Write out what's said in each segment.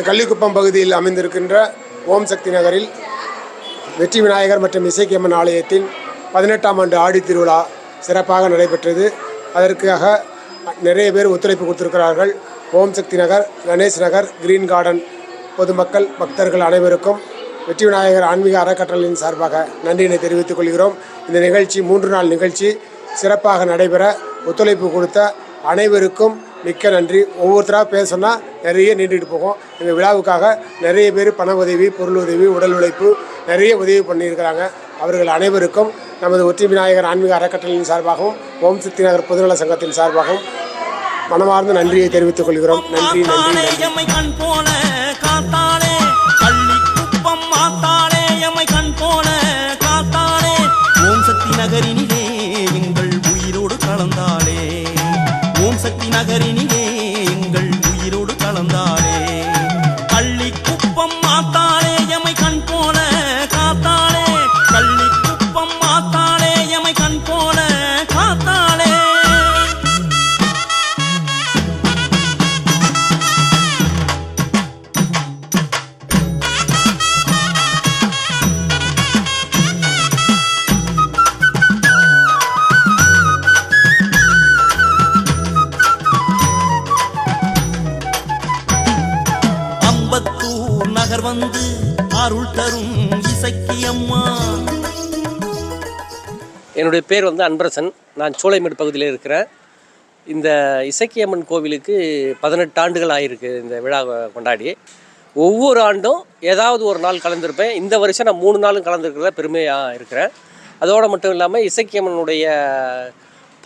கள்ளிக்குப்பம் பகுதியில் அமைந்திருக்கின்ற ஓம் சக்தி நகரில் வெற்றி விநாயகர் மற்றும் இசைக்கியம்மன் ஆலயத்தின் பதினெட்டாம் ஆண்டு ஆடி திருவிழா சிறப்பாக நடைபெற்றது. அதற்காக நிறைய பேர் ஒத்துழைப்பு கொடுத்திருக்கிறார்கள். ஓம் சக்தி நகர் கணேஷ் நகர் கிரீன் கார்டன் பொதுமக்கள் பக்தர்கள் அனைவருக்கும் வெற்றி விநாயகர் ஆன்மீக அறக்கட்டளையின் சார்பாக நன்றியினை தெரிவித்துக் கொள்கிறோம். இந்த நிகழ்ச்சி மூன்று நாள் நிகழ்ச்சி சிறப்பாக நடைபெற ஒத்துழைப்பு கொடுத்த அனைவருக்கும் மிக்க நன்றி. ஒவ்வொருத்தராக பேச நிறைய நீண்டுகிட்டு போகும். எங்கள் விழாவுக்காக நிறைய பேர் பண உதவி பொருள் உதவி உடல் உழைப்பு நிறைய உதவி பண்ணியிருக்கிறாங்க. அவர்கள் அனைவருக்கும் நமது ஒற்றி விநாயகர் ஆன்மீக அறக்கட்டளையின் சார்பாகவும் ஓம் சக்தி நகர் பொதுநல சங்கத்தின் சார்பாகவும் மனமார்ந்த நன்றியை தெரிவித்துக் கொள்கிறோம். நன்றி நன்றி நன்றி. போல காத்தாளே அம்பத்தூர் நகர் வந்து அருள் தரும் இசக்கி அம்மா என்னுடைய பேர் வந்து அன்பரசன். நான் சோலைமேடு பகுதியில் இருக்கிறேன். இந்த இசக்கியம்மன் கோவிலுக்கு பதினெட்டு ஆண்டுகள் ஆகிருக்கு இந்த விழா கொண்டாடி. ஒவ்வொரு ஆண்டும் ஏதாவது ஒரு நாள் கலந்துருப்பேன். இந்த வருஷம் நான் மூணு நாளும் கலந்துருக்கிறத பெருமையாக இருக்கிறேன். அதோடு மட்டும் இல்லாமல் இசக்கியம்மனுடைய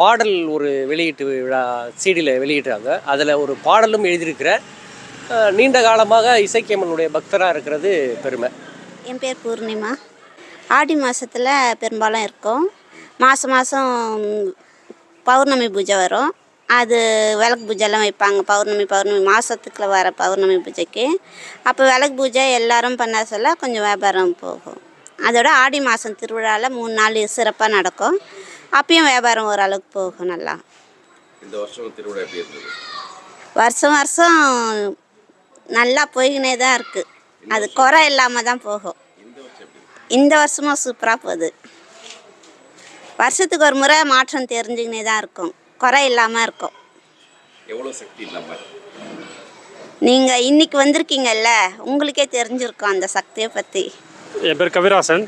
பாடல் ஒரு வெளியீட்டு விழா சீடியில் வெளியிட்டாங்க அதில் ஒரு பாடலும் எழுதியிருக்கிறேன். நீண்ட காலமாக இசக்கியம்மனுடைய பக்தராக இருக்கிறது பெருமை. என் பேர் பூர்ணிமா. ஆடி மாதத்தில் பெரும்பாலும் இருக்கும். மாதம் மாதம் பௌர்ணமி பூஜை வரும். அது விளக்கு பூஜைலாம் வைப்பாங்க. பௌர்ணமி பௌர்ணமி மாதத்துக்குள்ள வர பௌர்ணமி பூஜைக்கு. அப்போ விளக்கு பூஜை எல்லாரும் பண்ண சொல்ல கொஞ்சம் வியாபாரம் போகும். அதோட ஆடி மாதம் திருவிழாவில் மூணு நாள் சிறப்பாக நடக்கும். அப்பயும் வியாபாரம் ஓரளவுக்கு போகும் நல்லா. இந்த வருஷம் திருவிழா எப்படி இருந்தது? வருஷம் வருஷம் நல்லா போய்கினே தான் இருக்குது அது குறை இல்லாமல் தான் போகும். இந்த வருஷமும் சூப்பராக போகுது. வருஷத்துக்கு ஒரு முறை மாற்றம் தெரிஞ்சுக்கினே தான் இருக்கும். குறை இல்லாமல் இருக்கும். எவ்வளோ சக்தி நம்ம நீங்கள் இன்னைக்கு வந்திருக்கீங்கல்ல உங்களுக்கே தெரிஞ்சிருக்கும் அந்த சக்தியை பற்றி என் பேர் கவிராசன்.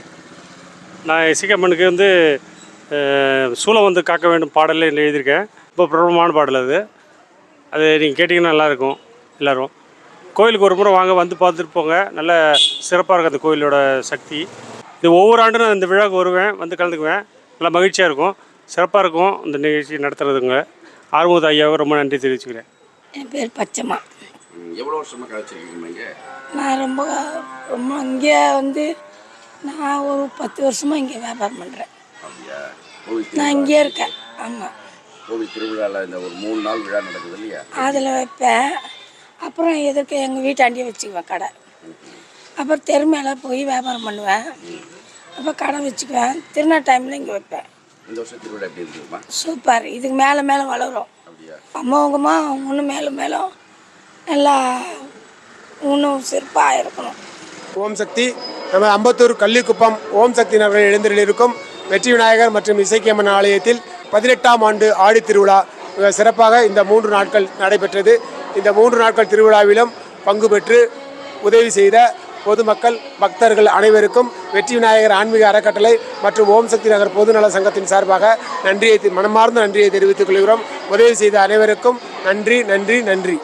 நான் இசைக்கம்மனுக்கு வந்து சூலம் வந்து காக்க வேண்டும் பாடலில் எழுதியிருக்கேன். ரொம்ப பிரபலமான பாடல் அது. அது நீங்கள் கேட்டிங்கன்னா நல்லாயிருக்கும் எல்லோரும். கோயிலுக்கு ஒரு முறை வாங்க வந்து பார்த்துட்டு போங்க. நல்ல சிறப்பாக இருக்கும் அந்த கோயிலோட சக்தி. இது ஒவ்வொரு ஆண்டும் நான் இந்த விழாவுக்கு வருவேன் வந்து கலந்துக்குவேன். நல்லா மகிழ்ச்சியாக இருக்கும். சிறப்பாக இருக்கும் இந்த நிகழ்ச்சி நடத்துறதுங்க. ஆறுமுக ஐயாவை ரொம்ப நன்றி தெரிவிச்சுக்கிறேன். என் பேர் பச்சைம்மா. எவ்வளோ வருஷமாக கழிச்சிருக்கீங்க நான் ரொம்ப ரொம்ப இங்கே வந்து நான் ஒரு பத்து வருஷமாக இங்கே வியாபாரம் பண்ணுறேன் நான் இங்கே இருக்கேன். ஆமாம் கோவில் திருவிழாவில் இந்த ஒரு மூணு நாள் விழா நடக்குது இல்லையா? அதில் வைப்பேன். அப்புறம் எதுக்கு எங்கள் வீட்டாண்டியே வச்சுக்குவேன் கடை. அப்புறம் தெரு மேலே போய் வியாபாரம் பண்ணுவேன். அப்போ கடை வச்சுக்குவேன். திருநாள் டைமில் இங்கே வைப்பேன். இந்த வருஷம் திருவிழா எப்படி இருக்குதுமா சூப்பர் இதுக்கு மேலே மேலே வளரும். அப்படியா? அம்மாவுங்கம்மா இன்னும் மேலும் மேலும் நல்லா இன்னும் சிறப்பாக இருக்கணும். ஓம் சக்தி. நம்ம அம்பத்தூர் கள்ளிக்குப்பம் ஓம் சக்தி நகரில் எழுந்தருளிருக்கும் வெற்றி விநாயகர் மற்றும் இசைக்கியம்மன் ஆலயத்தில் பதினெட்டாம் ஆண்டு ஆடி திருவிழா மிக சிறப்பாக இந்த மூன்று நாட்கள் நடைபெற்றது. இந்த மூன்று நாட்கள் திருவிழாவிலும் பங்கு பெற்று உதவி செய்த பொதுமக்கள் பக்தர்கள் அனைவருக்கும் வெற்றி விநாயகர் ஆன்மீக அறக்கட்டளை மற்றும் ஓம் சக்தி நகர் பொதுநல சங்கத்தின் சார்பாக நன்றியை மனமார்ந்த நன்றியை தெரிவித்துக் கொள்கிறோம். உதவி செய்த அனைவருக்கும் நன்றி நன்றி நன்றி.